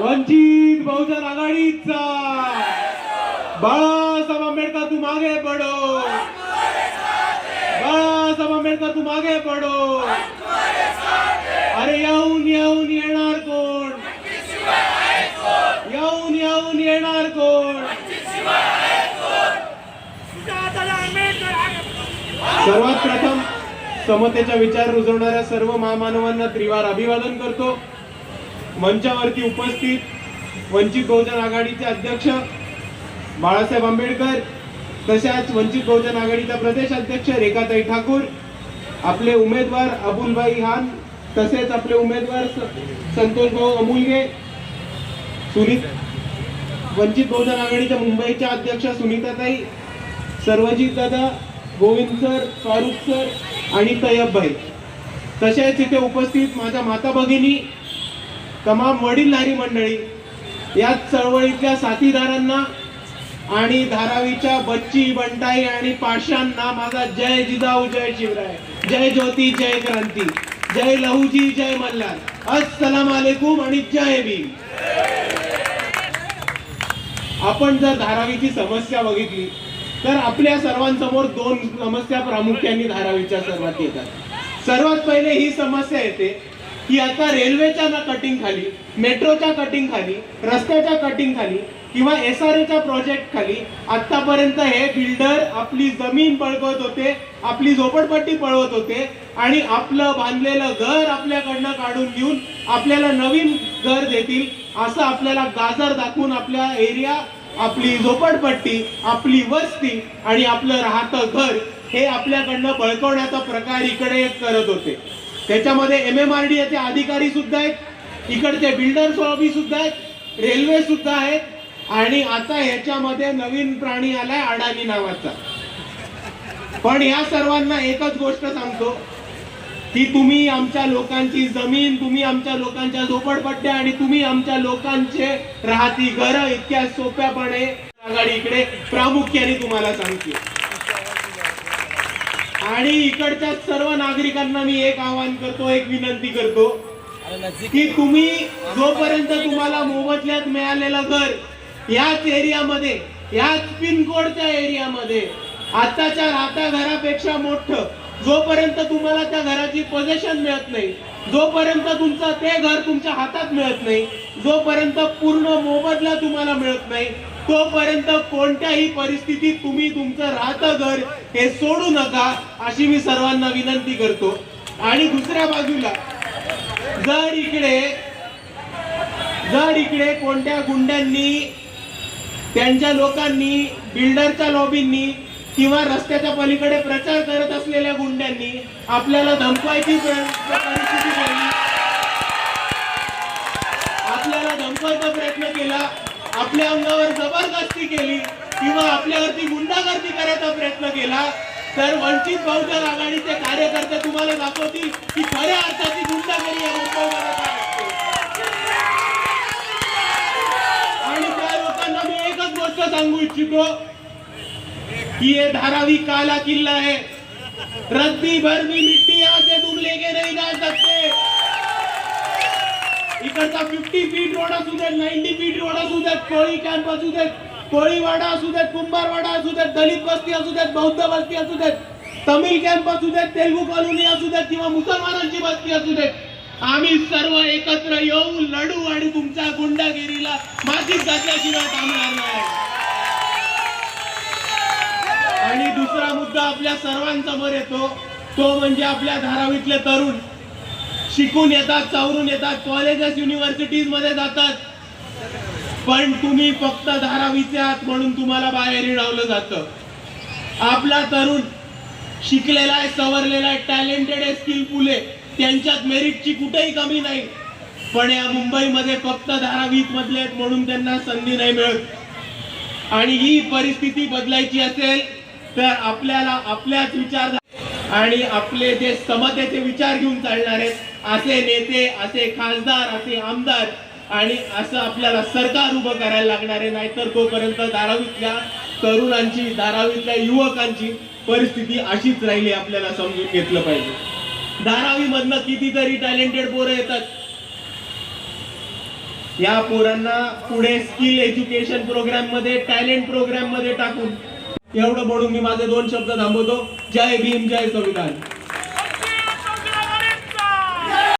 वंचित बहुजन आघाडीचा. बाळासाहेब आंबेडकर तू मागे पडो. बाळासाहेब आंबेडकर तू मागे पडो. अरे येऊन येऊन येणार कोण? येऊन येऊन येणार कोण? सर्वात प्रथम समतेचा विचार रुजवणाऱ्या सर्व महामानवांना त्रिवार अभिवादन करतो. मंचावरती उपस्थित वंचित बहुजन आघाडीचे अध्यक्ष बाळासाहेब आंबेडकर तशाच वंचित बहुजन आघाडीचा प्रदेश अध्यक्ष रेखाताई ठाकूर आपले उमेदवार अबुलभाई हान तसेच आपले उमेदवार स- संतोष भाऊ अमुलगे सुनीत वंचित बहुजन आघाडीच्या मुंबईच्या अध्यक्ष सुनीताताई सर्वजित दादा गोविंद सर फारुख सर आणि तय्यब तसेच इथे उपस्थित माझ्या माता भगिनी तमाम वडीलधारी मंडळी या चळवळीतल्या साथीदारांना आणि धारावीच्या बच्ची बंटाई आणि पाशांना माझा जय जिजाऊ जय शिवराय. जय ज्योती जय क्रांती. जय लहूजी जय मल्हार. अस्सलाम आलेकुम आणि जय भीम. आपण जर धारावीची समस्या बघितली तर आपल्या सर्वांसमोर दोन समस्या प्रामुख्याने धारावीच्या सर्वात येतात. सर्वात पहिले ही समस्या येते की आता रेल्वेच्या ना कटिंग खाली मेट्रोच्या कटिंग खाली रस्त्याच्या कटिंग खाली किंवा एस आर एच्या प्रोजेक्ट खाली आतापर्यंत हे बिल्डर आपली जमीन बळकवत होते आपली झोपडपट्टी पळवत होते आणि आपलं बांधलेलं घर आपल्याकडनं काढून घेऊन आपल्याला नवीन घर देतील असं आपल्याला गाजर दाखवून आपल्या एरिया आपली झोपडपट्टी आपली वस्ती आणि आपलं राहतं घर हे आपल्याकडनं बळकवण्याचा प्रकार इकडे करत होते. त्याच्यामध्ये एम एम आर डी चे अधिकारी सुद्धा आहेत. इकडचे बिल्डर्स लॉबी सुद्धा आहेत. रेल्वे सुद्धा आहेत. आणि आता ह्याच्यामध्ये नवीन प्राणी आलाय अडाणी नावाचा. पण या सर्वांना एकच गोष्ट सांगतो की तुम्ही आमच्या लोकांची जमीन तुम्ही आमच्या लोकांच्या झोपडपट्ट्या आणि तुम्ही आमच्या लोकांचे राहती घर इतक्या सोप्यापणे आघाडी इकडे प्रामुख्याने तुम्हाला सांगते. आणि इकडच्या सर्व नागरिकांना मी एक आवाहन करतो एक विनंती करतो की तुम्ही जोपर्यंत तुम्हाला मोबदल्यात मिळालेलं घर याच एरियामध्ये याच पिनकोडच्या एरियामध्ये आताच्या राहत्या घरापेक्षा मोठं जोपर्यंत तुम्हाला त्या घराची पोझेशन मिळत नाही जोपर्यंत तुमचं ते घर तुमच्या हातात मिळत नाही जोपर्यंत पूर्ण मोबदला तुम्हाला मिळत नाही तोपर्यंत कोणत्याही परिस्थितीत तुम्ही तुमचं राहतं घर हे सोडू नका अशी मी सर्वांना विनंती करतो. आणि दुसऱ्या बाजूला जर इकडे जर इकडे कोणत्या गुंड्यांनी त्यांच्या लोकांनी बिल्डरच्या लॉबींनी किंवा रस्त्याच्या पलीकडे प्रचार करत असलेल्या गुंड्यांनी आपल्याला धमकायची परिस्थिती आपल्याला धमकायचा प्रयत्न केला. आपल्या अंगावर जबरदस्ती केली किंवा आपल्यावरती गुंडागर्दी करायचा प्रयत्न केला तर वंचित बहुजन आघाडीचे कार्यकर्ते तुम्हाला दाखवतील की खऱ्या अर्थाची गुंडागिरी या मुंबईमध्ये काय आणि त्या लोकांना मी एकच गोष्ट सांगू इच्छितो की ये धारावी काला किल्ला आहे. रद्दी भर भी मिट्टी यहाँ से तुम लेके नहीं जा सकते इकडचा फिफ्टी फीट रोड असू देत नाईन्टी फीट रोड असू देत कोळी कॅम्प असू देत कोळीवाडा असू देत कुंभारवाडा असू देत दलित वस्ती असू देत बौद्ध वस्ती असू देत तमिळ कॅम्प असू देत तेलगू कॉलनी असू देत किंवा मुसलमानांची वस्ती असू देत आम्ही सर्व एकत्र येऊन लढू आणि तुमच्या गुंडागिरीला मातीत घातल्याशिवाय थांबणार नाही आणि दुसरा मुद्दा आपल्या सर्वांसमोर येतो तो म्हणजे आपल्या धारावीतले तरुण शिकून येतात चावरून येतात कॉलेजेस युनिव्हर्सिटीजमध्ये जातात. पण तुम्ही फक्त धारावीचे आहात म्हणून तुम्हाला बाहेर हिडावलं जातं. आपला तरुण शिकलेला आहे सवरलेला आहे टॅलेंटेड आहे स्किलफुल आहे. त्यांच्यात मेरिटची कुठेही कमी नाही. पण या मुंबईमध्ये फक्त धारावीत मधले आहेत म्हणून त्यांना संधी नाही मिळत. आणि ही परिस्थिती बदलायची असेल तर आपल्याला आपल्याच विचार आणि आपले जे समतेचे विचार घेऊन चालणार आहेत असे नेते असे खासदार असे आमदार आणि असं आपल्याला सरकार उभं करायला लागणार आहे नाहीतर तोपर्यंत धारावीतल्या तरुणांची धारावीतल्या युवकांची परिस्थिती अशीच राहिली आपल्याला समजून घेतलं पाहिजे. धारावीमधनं कितीतरी टॅलेंटेड पोरं येतात. या पोरांना पुढे स्किल एज्युकेशन प्रोग्राममध्ये टॅलेंट प्रोग्राममध्ये टाकून. एवढं म्हणून मी माझे दोन शब्द थांबवतो. जय भीम जय संविधान.